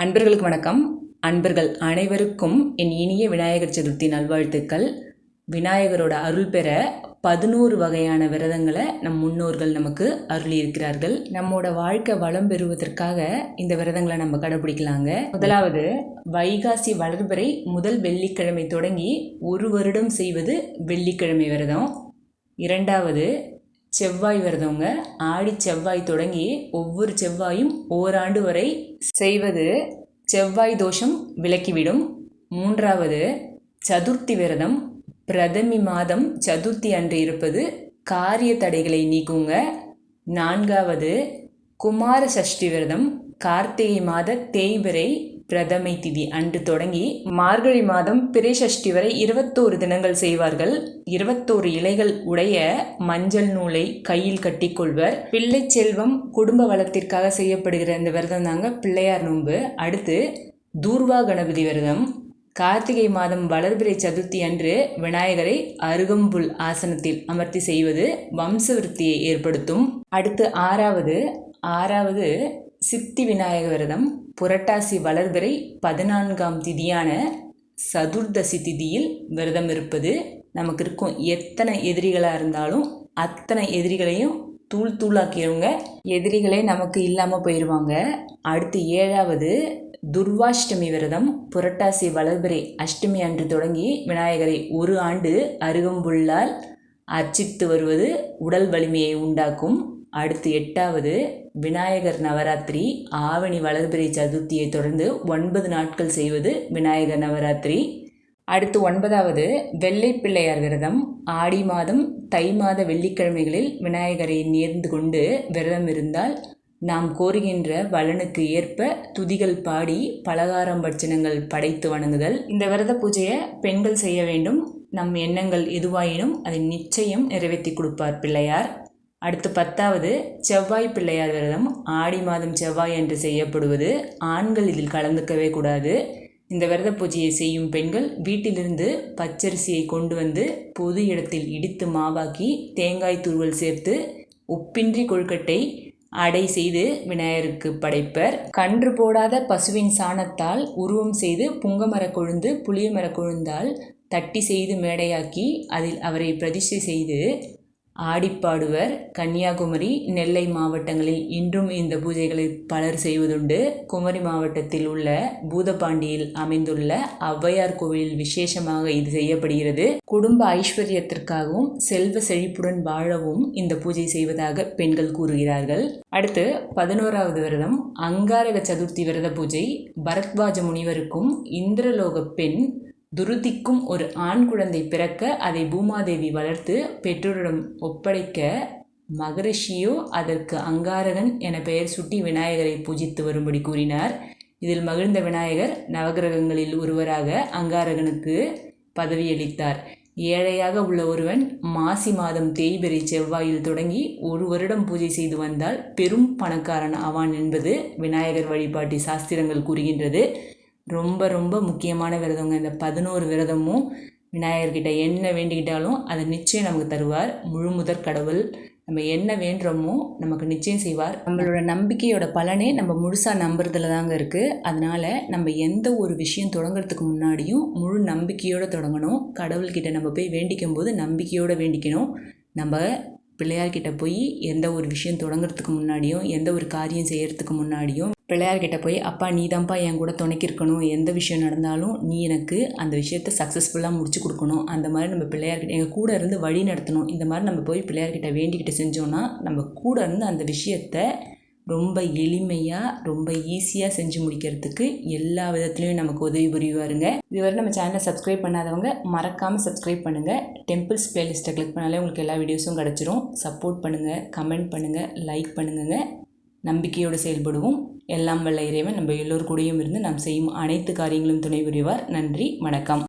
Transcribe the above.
அன்பர்களுக்கு வணக்கம். அன்பர்கள் அனைவருக்கும் என் இனிய விநாயகர் சதுர்த்தி நல்வாழ்த்துக்கள். விநாயகரோட அருள் பெற பதினோரு வகையான விரதங்களை நம் முன்னோர்கள் நமக்கு அருளியிருக்கிறார்கள். நம்மோட வாழ்க்கை வளம் பெறுவதற்காக இந்த விரதங்களை நம்ம கடைபிடிக்கலாங்க. முதலாவது வைகாசி வளர்பிறை முதல் வெள்ளிக்கிழமை தொடங்கி ஒரு வருடம் செய்வது வெள்ளிக்கிழமை விரதம். இரண்டாவது செவ்வாய் வருதவங்க ஆடி செவ்வாய் தொடங்கி ஒவ்வொரு செவ்வாயும் ஓராண்டு வரை செய்வது செவ்வாய் தோஷம் விலக்கிவிடும். மூன்றாவது சதுர்த்தி விரதம். பிரதமி மாதம் சதுர்த்தி அன்று இருப்பது காரிய தடைகளை நீக்குங்க. நான்காவது குமார சஷ்டி விரதம். கார்த்திகை மாத தேய்பிரை பிரதமை திதி அன்று தொடங்கி மார்கழி மாதம் பிறை சஷ்டி வரை இருபத்தோரு தினங்கள் செய்வார்கள். இருபத்தோரு இலைகள் உடைய மஞ்சள் நூலை கையில் கட்டிக்கொள்வர் பிள்ளை செல்வம் குடும்ப வளத்திற்காக செய்யப்படுகிற இந்த விரதம் தாங்க பிள்ளையார் நோன்பு. அடுத்து தூர்வா கணபதி விரதம். கார்த்திகை மாதம் வளர்பிறை சதுர்த்தி அன்று விநாயகரை அருகம்புல் ஆசனத்தில் அமர்த்தி செய்வது வம்சவிருத்தியை ஏற்படுத்தும். அடுத்து ஆறாவது ஆறாவது சித்தி விநாயக விரதம். புரட்டாசி வளர்பிறை பதினான்காம் திதியான சதுர்தசி திதியில் விரதம் இருப்பது நமக்கு இருக்கும் எத்தனை எதிரிகளாக இருந்தாலும் அத்தனை எதிரிகளையும் தூள் தூளாக்கிறவங்க எதிரிகளே நமக்கு இல்லாமல் போயிடுவாங்க. அடுத்து ஏழாவது துர்வாஷ்டமி விரதம் புரட்டாசி வளர்பிறை அஷ்டமி அன்று தொடங்கி விநாயகரை ஒரு ஆண்டு அருகம்புள்ளால் அர்ச்சித்து வருவது உடல் வலிமையை உண்டாக்கும். அடுத்து எட்டாவது விநாயகர் நவராத்திரி ஆவணி வளர்பிறை சதுர்த்தியை தொடர்ந்து ஒன்பது நாட்கள் செய்வது விநாயகர் நவராத்திரி. அடுத்து ஒன்பதாவது வெள்ளை பிள்ளையார் விரதம். ஆடி மாதம் தை மாத வெள்ளிக்கிழமைகளில் விநாயகரை நேர்ந்து கொண்டு விரதம் இருந்தால் நாம் கோருகின்ற வளனுக்கு ஏற்ப துதிகள் பாடி பலகாரம் பட்சணங்கள் படைத்து வணங்குதல். இந்த விரத பூஜையை பெண்கள் செய்ய வேண்டும். நம் எண்ணங்கள் எதுவாயினும் அதை நிச்சயம் நிறைவேற்றி கொடுப்பார் பிள்ளையார். அடுத்து பத்தாவது செவ்வாய் பிள்ளையார் விரதம் ஆடி மாதம் செவ்வாய் என்று செய்யப்படுவது ஆண்கள் இதில் கலந்துக்கவே கூடாது. இந்த விரத பூஜையை செய்யும் பெண்கள் வீட்டிலிருந்து பச்சரிசியை கொண்டு வந்து பொது இடத்தில் இடித்து மாவாக்கி தேங்காய் துருவல் சேர்த்து உப்பின்றி கொழுக்கட்டை அடை செய்து விநாயகருக்கு படைப்பர். கன்று போடாத பசுவின் சாணத்தால் உருவம் செய்து புங்கமர கொழுந்து புளியமர கொழுந்தால் தட்டி செய்து மேடையாக்கி அதில் அவரை பிரதிஷ்டை செய்து ஆடிப்பாடுவர் கன்னியாகுமரி நெல்லை மாவட்டங்களில் இன்றும் இந்த பூஜைகளை பலர் செய்வதுண்டு. குமரி மாவட்டத்தில் உள்ள பூதபாண்டியில் அமைந்துள்ள ஔவையார் கோவிலில் விசேஷமாக இது செய்யப்படுகிறது. குடும்ப ஐஸ்வர்யத்திற்காகவும் செல்வ செழிப்புடன் வாழவும் இந்த பூஜை செய்வதாக பெண்கள் கூறுகிறார்கள். அடுத்து பதினோராவது விரதம் அங்காரக சதுர்த்தி விரத பூஜை. பரத்வாஜ முனிவருக்கும் இந்திரலோக பெண் துருதிக்கும் ஒரு ஆண் குழந்தை பிறக்க அதை பூமாதேவி வளர்த்து பெற்றோரிடம் ஒப்படைக்க மகரிஷியோ அதற்கு அங்காரகன் என பெயர் சுட்டி விநாயகரை பூஜித்து வரும்படி கூறினார். இதில் மகிழ்ந்த விநாயகர் நவகிரகங்களில் ஒருவராக அங்காரகனுக்கு பதவியளித்தார். ஏழையாக உள்ள ஒருவன் மாசி மாதம் தேய்பெறி செவ்வாயில் தொடங்கி ஒரு வருடம் பூஜை செய்து வந்தால் பெரும் பணக்காரன் ஆவான் என்பது விநாயகர் வழிபாட்டி சாஸ்திரங்கள் கூறுகின்றது. ரொம்ப ரொம்ப முக்கியமான விரதங்க. இந்த பதினோரு விரதமும் விநாயகர்கிட்ட என்ன வேண்டிக்கிட்டாலும் அதை நிச்சயம் நமக்கு தருவார். முழு முதற் கடவுள். நம்ம என்ன வேண்டுறோமோ நமக்கு நிச்சயம் செய்வார். நம்மளோட நம்பிக்கையோட பலனே நம்ம முழுசாக நம்புறதுல தாங்க இருக்குது அதனால் நம்ம எந்த ஒரு விஷயம் தொடங்குறதுக்கு முன்னாடியும் முழு நம்பிக்கையோடு தொடங்கணும். கடவுள்கிட்ட நம்ம போய் வேண்டிக்கும் போது நம்பிக்கையோடு வேண்டிக்கணும். நம்ம பிள்ளையார்கிட்ட போய் எந்த ஒரு விஷயம் தொடங்குறதுக்கு முன்னாடியும் எந்த ஒரு காரியம் செய்கிறதுக்கு முன்னாடியும் பிள்ளையார்கிட்ட போய் அப்பா நீ தான்ப்பா என் கூட துணைக்கிருக்கணும். எந்த விஷயம் நடந்தாலும் நீ எனக்கு அந்த விஷயத்தை சக்ஸஸ்ஃபுல்லாக முடிச்சு கொடுக்கணும். அந்த மாதிரி நம்ம பிள்ளையார்கிட்ட எங்கள் கூட இருந்து வழி நடத்தணும். இந்த மாதிரி நம்ம போய் பிள்ளையார்கிட்ட வேண்டிக்கிட்டு செஞ்சோன்னா நம்ம கூட இருந்து அந்த விஷயத்த ரொம்ப எளிமையாக ரொம்ப ஈஸியாக செஞ்சு முடிக்கிறதுக்கு எல்லா விதத்துலேயும் நமக்கு உதவி புரிவாருங்க. இதுவரை நம்ம சேனலை சப்ஸ்கிரைப் பண்ணாதவங்க மறக்காமல் சப்ஸ்கிரைப் பண்ணுங்கள் டெம்பிள்ஸ் பிளேலிஸ்ட்டை கிளிக் பண்ணாலே உங்களுக்கு எல்லா வீடியோஸும் கிடச்சிரும். சப்போர்ட் பண்ணுங்கள் கமெண்ட் பண்ணுங்கள் லைக் பண்ணுங்க நம்பிக்கையோடு செயல்படுவோம். எல்லாம் வல்ல இறைவன் நம்ம எல்லோர் கூடயும் இருந்து நாம் செய்யும் அனைத்து காரியங்களும் துணை புரிவார். நன்றி வணக்கம்.